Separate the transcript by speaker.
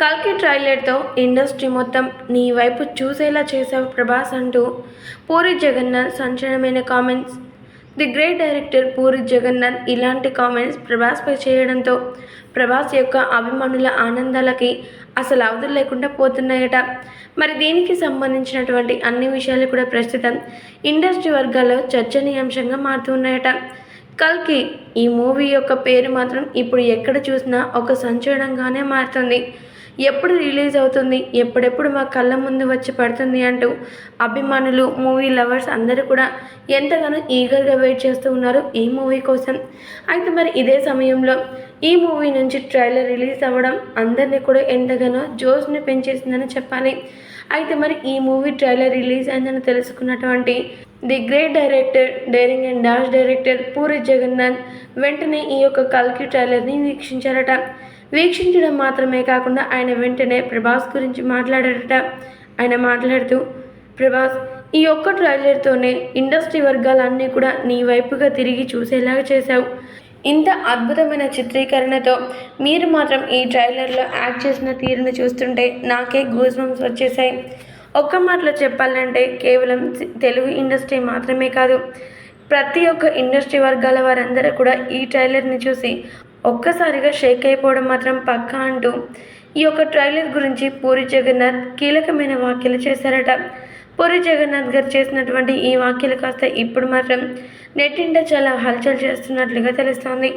Speaker 1: కల్కి ట్రైలర్తో ఇండస్ట్రీ మొత్తం నీ వైపు చూసేలా చేశావు ప్రభాస్ అంటూ Puri Jagannadh సంచలనమైన comments the great director Puri Jagannadh ఇలాంటి కామెంట్స్ ప్రభాస్పై చేయడంతో ప్రభాస్ యొక్క అభిమానుల ఆనందాలకి అసలు అవధులు లేకుండా పోతున్నాయట. మరి దీనికి సంబంధించినటువంటి అన్ని విషయాలు కూడా ప్రస్తుతం ఇండస్ట్రీ వర్గాల్లో చర్చనీయాంశంగా మారుతున్నాయట. కల్కి ఈ మూవీ యొక్క పేరు మాత్రం ఇప్పుడు ఎక్కడ చూసినా ఒక సంచలనంగానే మారుతుంది. ఎప్పుడు రిలీజ్ అవుతుంది? ఎప్పుడెప్పుడు మా కళ్ళ ముందు వచ్చి పడుతుంది అంటూ అభిమానులు మూవీ లవర్స్ అందరూ కూడా ఎంతగానో ఈగర్గా వెయిట్ చేస్తూ ఉన్నారు ఈ మూవీ కోసం. అయితే మరి ఇదే సమయంలో ఈ మూవీ నుంచి ట్రైలర్ రిలీజ్ అవ్వడం అందరినీ కూడా ఎంతగానో జోష్ని పెంచేసిందని చెప్పాలి. అయితే మరి ఈ మూవీ ట్రైలర్ రిలీజ్ అయిందని తెలుసుకున్నటువంటి the great director daring and dash director Puri Jagannadh వెంటనే ఈ యొక్క కల్కి ట్రైలర్ని వీక్షించారట. వీక్షించడం మాత్రమే కాకుండా ఆయన వెంటనే ప్రభాస్ గురించి మాట్లాడారట. ఆయన మాట్లాడుతూ ప్రభాస్ ఈ ఒక్క ట్రైలర్తోనే ఇండస్ట్రీ వర్గాలన్నీ కూడా నీ వైపుగా తిరిగి చూసేలాగా చేశావు. ఇంత అద్భుతమైన చిత్రీకరణతో మీరు మాత్రం ఈ ట్రైలర్లో యాక్ట్ చేసిన తీరును చూస్తుంటే నాకే గూస్ బంప్స్ వచ్చేసాయి ఒక్క మాటలో చెప్పాలంటే కేవలం తెలుగు ఇండస్ట్రీ మాత్రమే కాదు ప్రతి ఒక్క ఇండస్ట్రీ వర్గాల వారందరూ కూడా ఈ ట్రైలర్ని చూసి ఒక్కసారిగా షేక్ అయిపోవడం మాత్రం పక్కా అంటూ ఈ యొక్క ట్రైలర్ గురించి పూరి జగన్నాథ్ కీలకమైన వ్యాఖ్యలు చేశారట. పూరి జగన్నాథ్ గారు చేసినటువంటి ఈ వ్యాఖ్యలు కాస్త ఇప్పుడు మాత్రం నెట్టింట చాలా హల్చల్ చేస్తున్నట్లుగా తెలుస్తోంది.